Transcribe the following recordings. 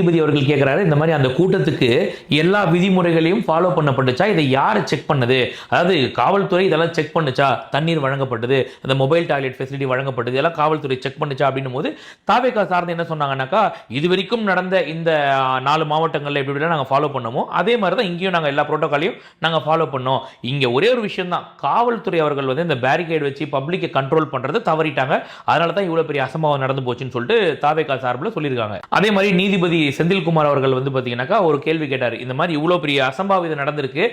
நீதிபதி அவர்கள் கேட்கிறாரு இந்த மாதிரி அந்த கூட்டத்துக்கு எல்லா விதிமுறைகளையும் ஃபாலோ பண்ணப்பட்டுச்சா? இதை யார் செக் பண்ணது? அதாவது காவல்துறை இதெல்லாம் செக் பண்ணுச்சா? தண்ணீர் வழங்கப்பட்டது அந்த மொபைல் டாய்லெட் ஃபெசிலிட்டி வழங்கப்பட்டது இதெல்லாம் காவல்துறை செக் பண்ணுச்சா அப்படின்னும் போது தாவேக்கா சார்ந்து என்ன சொன்னாங்கன்னாக்கா இது வரைக்கும் நடந்த இந்த நாலு மாவட்டங்களில் எப்படி எப்படி நாங்கள் ஃபாலோ பண்ணமோ அதே மாதிரி தான் இங்கேயும் நாங்கள் எல்லா ப்ரோட்டோக்காலையும் நாங்கள் ஃபாலோ பண்ணோம். இங்கே ஒரே ஒரு விஷயம் தான் காவல்துறை அவர்கள் வந்து இந்த பேரிகேட் வச்சு பப்ளிக்கை கண்ட்ரோல் பண்ணுறது தவறிட்டாங்க. அதனால தான் இவ்வளோ பெரிய அசம்பாவம் நடந்து போச்சுன்னு சொல்லிட்டு தாவேக்கா சார்பில் சொல்லியிருக்காங்க. அதே மாதிரி நீதிபதி செந்தில்குமார் அவர்கள் வந்து பார்த்தீங்கன்னாக்கா ஒரு கேள்வி கேட்டார். இந்த மாதிரி இவ்வளோ பெரிய அசம்பாவிதம் நடந்திருக்கு.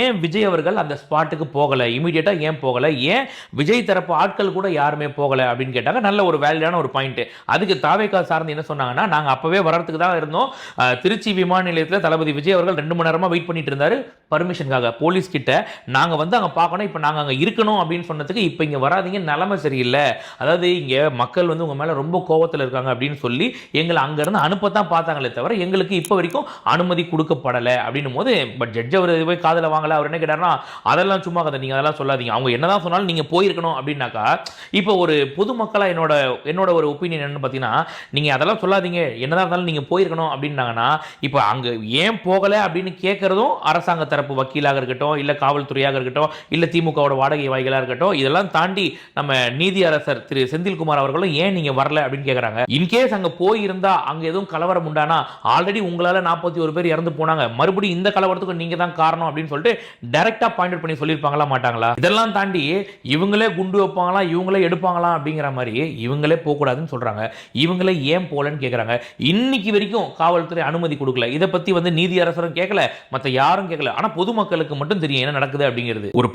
ஏன் விஜய் அவர்கள் அந்த ஸ்பாட்டுக்கு போகலை? இமீடியட்டாக ஏன் போகலை? ஏன் விஜய் தரப்பு ஆட்கள் கூட யாருமே போகலை அப்படின்னு கேட்டாங்க. நல்ல ஒரு வேலிடான ஒரு பாயிண்ட்டு அதுக்கு தாவேக்கா சார்ந்து என்ன சொன்னாங்கன்னா நாங்கள் அப்போவே வர்றதுக்கு தான் இருந்தோம். திருச்சி விமான நிலையத்தில் தளபதி விஜய் அவர்கள் ரெண்டு மணி நேரமாக வெயிட் பண்ணிட்டு இருந்தார். பர்மிஷனுக்காக போலீஸ் கிட்ட. நாங்கள் வந்து அங்கே பார்க்கணும். இப்போ நாங்கள் அங்கே இருக்கணும் அப்படின்னு சொன்னதுக்கு இப்போ இங்கே வராதீங்க. நிலமை சரியில்லை. அதாவது இங்கே மக்கள் வந்து உங்கள் மேலே ரொம்ப கோவத்தில் இருக்காங்க அப்படின்னு சொல்லி எங்களை அங்கேருந்து அனுப்பத்தான் பார்த்தாங்களே தவிர எங்களுக்கு இப்போ வரைக்கும் அனுமதி கொடுக்கப்படலை அப்படின்னும் போது பட் ஜட்ஜ் அவர் போய் காதில் வாங்கலை அவர் என்ன கேட்டார்னா அதெல்லாம் சும்மா கதை நீங்கள் அதெல்லாம் சொல்லாதீங்க. அவங்க என்னதான் சொன்னாலும் நீங்கள் போயிருக்கணும். அப்படின்னாக்கா இப்போ ஒரு பொதுமக்களாக என்னோட என்னோட ஒரு ஒப்பீனியன் என்னன்னு பார்த்தீங்கன்னா நீங்கள் அதெல்லாம் சொல்லாதீங்க. என்னதான் இருந்தாலும் நீங்கள் போயிருக்கணும். அப்படின்னாங்கன்னா இப்போ அங்கே ஏன் போகலை அப்படின்னு கேட்குறதும் அரசாங்க தரப்பு வக்கீலாக இருக்கட்டும் இல்லை காவல்துறையாக இருக்கட்டும் இல்லை திமுகவோட வாடகை வாய்களாக இருக்கட்டும் இதெல்லாம் தாண்டி நம்ம நீதி அரசர் திரு செந்தில்குமார் அவர்களும் ஏன் நீங்கள் வரல அப்படின்னு கேட்குறாங்க இன்கேஸ் அங்கே போயிருந்தா அங்கே எதுவும் கலவரம் உண்டானா ஆல்ரெடி உங்களால் நாற்பத்தி ஒரு பேர் இறந்து போனாங்க. மறுபடியும் இந்த கலவரத்துக்கு நீங்கள் தான் காரணம் அப்படின்னு சொல்லிட்டு டைரெக்டாக பாயிண்ட் பண்ணி சொல்லியிருப்பாங்களா மாட்டாங்களா? இதெல்லாம் தாண்டி இவங்களே குண்டு வைப்பாங்களா இவங்களே எடுப்பாங்களா அப்படிங்கிற மாதிரி இவங்களே போகக்கூடாதுன்னு சொல்கிறாங்க இவங்களே ஏன் போகலன்னு கேட்குறாங்க இன்னைக்கு வரைக்கும் காவல்துறை அனுமதி கொடுக்கல. இதை பற்றி வந்து நீதி அரசரும் கேட்கல மற்ற யாரும் கேட்கல ஆனால் பொதுமக்களுக்கு மட்டும் தெரியும் என்ன நடக்குது அப்படிங்கிறது. ஒரு